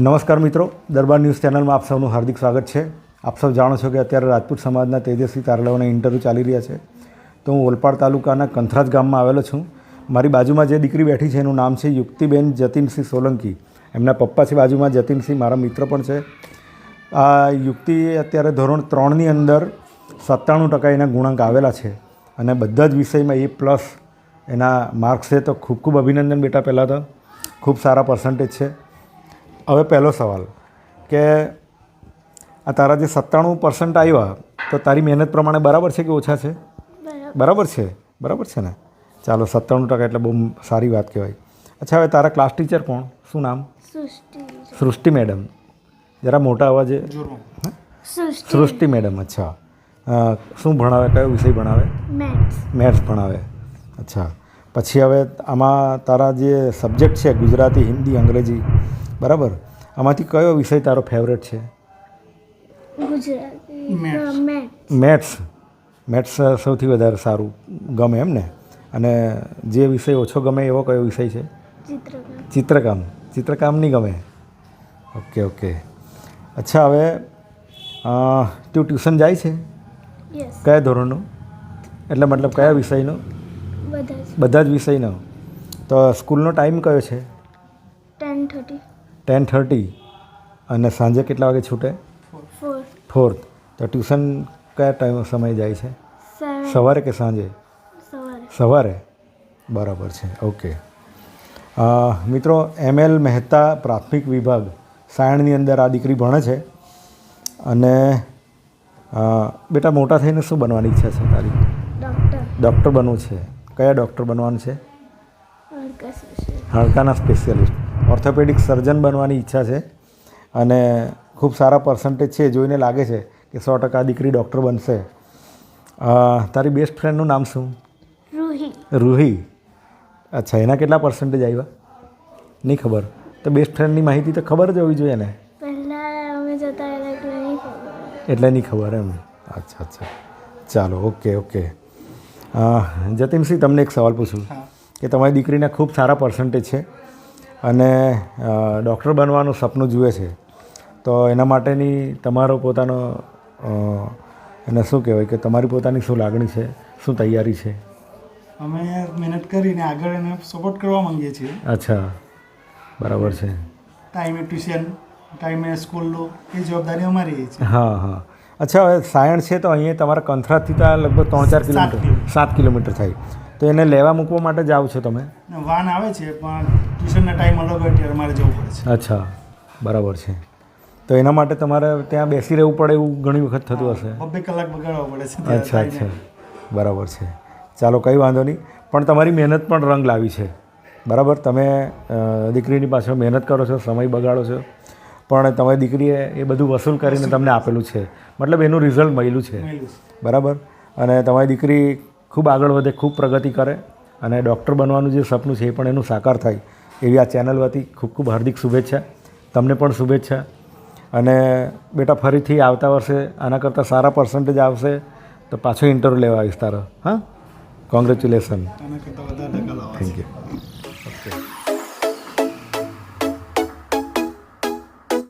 નમસ્કાર મિત્રો, દરબાર ન્યૂઝ ચેનલમાં આપ સૌનું હાર્દિક સ્વાગત છે. આપ સૌ જાણો છો કે અત્યારે રાજપૂત સમાજના તેજસ્વી તારલાઓના ઇન્ટરવ્યૂ ચાલી રહ્યા છે. તો હું ઓલપાડ તાલુકાના કંથરાજ ગામમાં આવેલો છું. મારી બાજુમાં જે દીકરી બેઠી છે, એનું નામ છે યુક્તિબેન જતીનસિંહ સોલંકી. એમના પપ્પા બાજુમાં જતીનસિંહ, મારા મિત્ર પણ છે. આ યુક્તિ અત્યારે ધોરણ ત્રણની અંદર સત્તાણું ટકા એના ગુણાંક આવેલા છે. અને બધા જ વિષયમાં એ પ્લસ એના માર્ક્સ છે, તો ખૂબ ખૂબ અભિનંદન બેટા પહેલાં તો. ખૂબ સારા પર્સન્ટેજ છે. હવે પહેલો સવાલ કે આ તારા જે સત્તાણું પર્સન્ટ આવ્યા તો તારી મહેનત પ્રમાણે બરાબર છે કે ઓછા છે? બરાબર. છે? બરાબર છે ને? ચાલો સત્તાણું ટકા એટલે બહુ સારી વાત કહેવાય. અચ્છા હવે તારા ક્લાસ ટીચર કોણ? શું નામ? સૃષ્ટિ. મેડમ. જરા મોટા અવાજે. સૃષ્ટિ. સૃષ્ટિ મેડમ અચ્છા. શું ભણાવે? કયો વિષય ભણાવે? મેથ્સ. મેથ્સ ભણાવે. અચ્છા. પછી હવે આમાં તારા જે સબ્જેક્ટ છે ગુજરાતી હિન્દી અંગ્રેજી બરાબર? આમાંથી કયો વિષય તારો ફેવરેટ છે? ગુજરાતી મેથ્સ. મેથ્સ. મેથ્સ. સૌથી વધારે સારું ગમે એમ ને? અને જે વિષય ઓછો ગમે એવો કયો વિષય છે? ચિત્રકામ. ચિત્રકામ. ચિત્રકામ નહીં ગમે? Okay okay. અચ્છા હવે તું ટ્યુશન જાય છે? કયા ધોરણનું? એટલે મતલબ કયા વિષયનું? બધા જ. બધા જ વિષયનો. તો સ્કૂલનો ટાઈમ કયો છે? Ten thirty. ટેન થર્ટી અને સાંજે કેટલા વાગે છૂટે? ફોર ફોર્થ તો ટ્યુશન કયા ટાઈમ સમય જાય છે? સવારે કે સાંજે? સવારે. બરાબર છે. ઓકે. મિત્રો એમ એલ મહેતા પ્રાથમિક વિભાગ સાયણની અંદર આ દીકરી ભણે છે અને બેટા મોટા થઈને શું બનવાની ઈચ્છા છે તારી? ડૉક્ટર બનવું છે. કયા ડૉક્ટર બનવાનું છે? હાડકાના સ્પેશિયાલિસ્ટ ઓર્થોપેડિક સર્જન બનવાની ઈચ્છા છે અને ખૂબ સારા પર્સન્ટેજ છે એ જોઈને લાગે છે કે સો ટકા દીકરી ડૉક્ટર બનશે. તારી બેસ્ટ ફ્રેન્ડનું નામ શું? રૂહી. રૂહી. અચ્છા એના કેટલા પર્સન્ટેજ આવ્યા? નહીં ખબર. તો બેસ્ટ ફ્રેન્ડની માહિતી તો ખબર જ હોવી જોઈએ ને? પહેલાં અમે જતા હતા એટલે નહીં ખબર. એટલે નહીં ખબર એમ. અચ્છા અચ્છા. ચાલો ઓકે ઓકે. અ, જતીનસિંહ તમને એક સવાલ પૂછું કે તમારી દીકરીના ખૂબ સારા પર્સન્ટેજ છે. અને ડૉક્ટર બનવાનું સપનું જુએ છે. તો એના માટેની તમારો પોતાનો એને શું કહેવાય કે તમારી પોતાની શું લાગણી છે? શું તૈયારી છે? અમે મહેનત કરીને આગળ એને સપોર્ટ કરવા માંગીએ છીએ. અચ્છા. બરાબર છે. ટાઈમે ટ્યુશન ટાઈમે સ્કૂલનું એ જવાબદારી અમારી છે. હા હા. અચ્છા હવે સાયણ છે તો અહીંયા તમારા કંથરાથી તો લગભગ ત્રણ ચાર કિલોમીટર. સાત કિલોમીટર થાય. તો એને લેવા મૂકવા માટે જાઓ છો તમે? વાન આવે છે પણ ટ્યુશનના ટાઈમ અલગ હોય ત્યારે મારે જવું પડે છે. અચ્છા બરાબર છે. તો એના માટે તમારે ત્યાં બેસી રહેવું પડે એવું ઘણી વખત થતું હશે? બબ્બે કલાક બગાડવા પડે છે અચ્છા અચ્છા બરાબર છે. ચાલો કંઈ વાંધો નહીં. પણ તમારી મહેનત પણ રંગ લાવી છે. બરાબર તમે દીકરીની પાછળ મહેનત કરો છો સમય બગાડો છો. પણ તમારી દીકરીએ એ બધું વસૂલ કરીને તમને આપેલું છે. મતલબ એનું રિઝલ્ટ મળેલું છે. બરાબર? અને તમારી દીકરી ખૂબ આગળ વધે ખૂબ પ્રગતિ કરે અને ડૉક્ટર બનવાનું જે સપનું છે એ પણ એનું સાકાર થાય. એવી આ ચેનલ વતી ખૂબ ખૂબ હાર્દિક શુભેચ્છા. તમને પણ શુભેચ્છા. અને બેટા ફરીથી આવતા વર્ષે આના કરતાં સારા પર્સન્ટેજ આવશે તો પાછો ઇન્ટરવ્યૂ લેવા આવીશ તારો. હા? કોંગ્રેચ્યુલેશન. Thank you